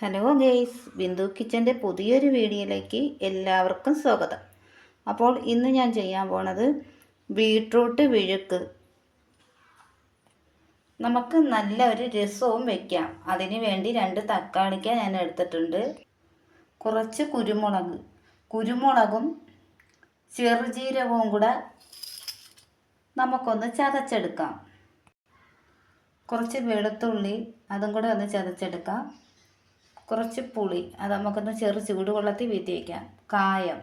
Hello guys Bindu കിച്ചന്റെ പുതിയൊരു വീഡിയോയിലേക്ക് എല്ലാവർക്കും സ്വാഗതം. അപ്പോൾ ഇന്ന് ഞാൻ ചെയ്യാൻ പോണത് ബീട്രൂട്ട് വിഴുക്ക്. നമുക്ക് നല്ല ഒരു രസവും വെക്കാം. അതിന് വേണ്ടി രണ്ട് തക്കാളിക്ക ഞാൻ എടുത്തിട്ടുണ്ട്. കുറച്ച് കുരുമുളക്. കുരുമുളകും ചെറുജീരകവും കൂടെ നമുക്കൊന്ന് ചതച്ചെടുക്കാം. കുറച്ച് വെളുത്തുള്ളി അതും കൂടെ ഒന്ന് ചതച്ചെടുക്കാം. കുറച്ച് പുളി. അത് നമുക്കൊന്ന് ചെറു ചൂടുവെള്ളത്തിൽ വീത്തി വയ്ക്കാം കായം.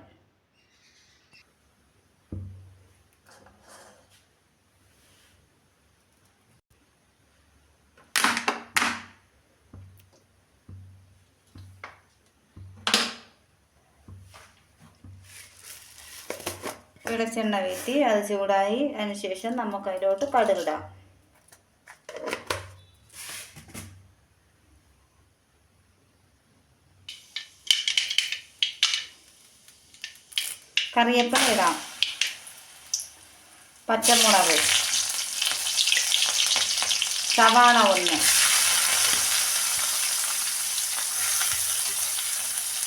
വെളിച്ചെണ്ണ വീട്ടി അത് ചൂടായി അതിനുശേഷം നമുക്ക് അതിലോട്ട് കടുകിടാം. കറിവേപ്പില ഇടാം. പച്ചമുളക്. സവാള ഒന്ന്.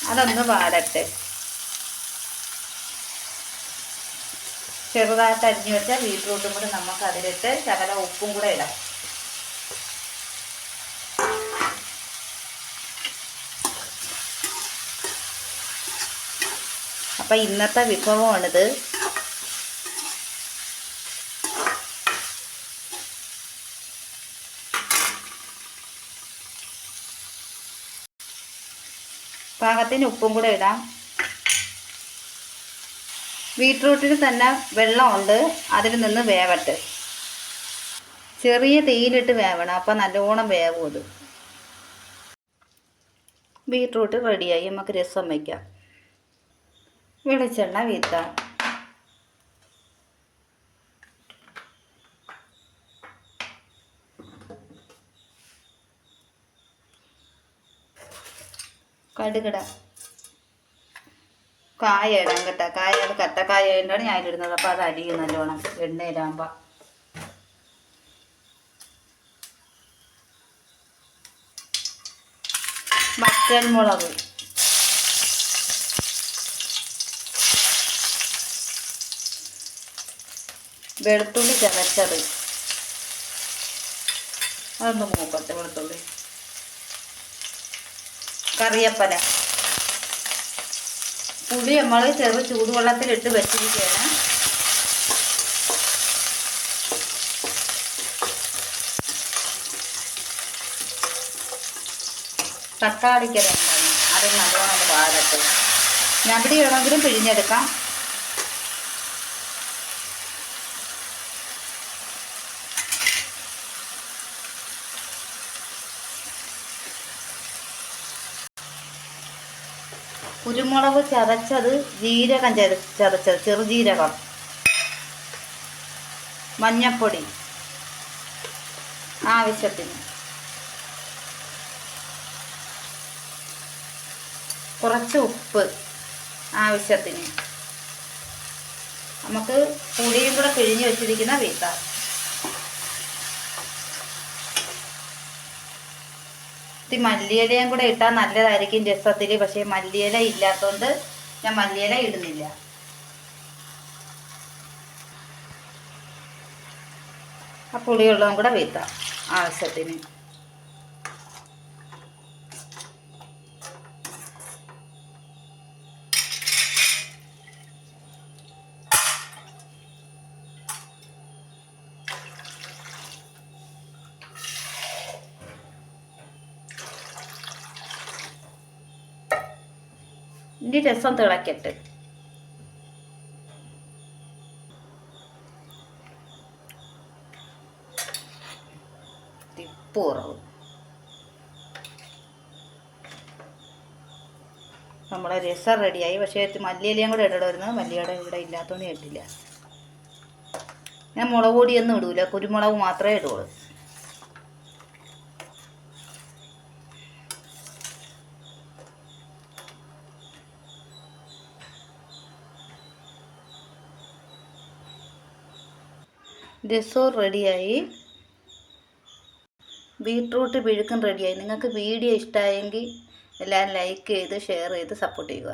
അതൊന്ന് വാടട്ടെ ചെറുതായിട്ട് അരിഞ്ഞു വെച്ച ബീട്രൂട്ടും കൂടെ നമുക്ക് അതിലിട്ട് ശകല ഉപ്പും കൂടെ ഇടാം. അപ്പം ഇന്നത്തെ വിഭവമാണിത്. പാകത്തിന് ഉപ്പും കൂടെ ഇടാം. ബീട്രൂട്ടിൽ തന്നെ വെള്ളമുണ്ട് അതിൽ നിന്ന് വേവട്ടെ. ചെറിയ തീയിലിട്ട് വേവണം അപ്പം നല്ലോണം വേവും അത്. ബീട്രൂട്ട് റെഡിയായി നമുക്ക് രസം വയ്ക്കാം വെളിച്ചെണ്ണ വീത്താം കടുകട. കായ ഇടാം കേട്ടോ. കായ കത്തക്കായ ഇടാണ് ഞാൻ ഇടുന്നത് അപ്പോൾ അത് അരിയും നല്ലോണം എണ്ണയിലാകുമ്പോൾ വറ്റൽമുളക്. വെളുത്തുള്ളി ചതച്ചത്. അതൊന്ന് മൂക്കട്ടെ വെളുത്തുള്ളി. കറിയപ്പല. പുളി നമ്മൾ ചെറു ചൂടുവെള്ളത്തിലിട്ട് വെച്ചിരിക്കുകയാണ്. തക്കാളിക്ക് അതിന് അത് നല്ലോണം ഇവിടെ വേണമെങ്കിലും പിഴിഞ്ഞെടുക്കാം. കുരുമുളക് ചതച്ചത് ജീരകം ചത ചതച്ചത് ചെറുജീരകം മഞ്ഞപ്പൊടി. ആവശ്യത്തിന്. കുറച്ച് ഉപ്പ് ആവശ്യത്തിന്. നമുക്ക് പുളിയും കൂടെ പിഴിഞ്ഞ് വെച്ചിരിക്കുന്ന വീട്ടാം ഇത്തിരി മല്ലിയിലയും കൂടെ ഇട്ടാൽ നല്ലതായിരിക്കും രസത്തിൽ പക്ഷേ മല്ലിയില ഇല്ലാത്തതുകൊണ്ട് ഞാൻ മല്ലിയില ഇടുന്നില്ല. ആ പുളിയുള്ളതും കൂടെ വീത്താം ആവശ്യത്തിന്. ഇനി രസം തിളക്കട്ടെ. കുറവ്. നമ്മളെ രസം റെഡിയായി. പക്ഷേ മല്ലിയിലയും കൂടെ ഇടണമായിരുന്നു മല്ലിയുടെ ഇവിടെ ഇല്ലാത്തതുകൊണ്ട് ഇട്ടില്ല. ഞാൻ മുളക് പൊടിയൊന്നും ഇടൂല. കുരുമുളക് മാത്രമേ ഇടുള്ളൂ. രസവും റെഡിയായി. ബീട്രൂട്ട് പിഴുക്കും റെഡിയായി. നിങ്ങൾക്ക് വീഡിയോ ഇഷ്ടമായെങ്കിൽ എല്ലാവരും ലൈക്ക് ചെയ്ത് ഷെയർ ചെയ്ത് സപ്പോർട്ട് ചെയ്യുക.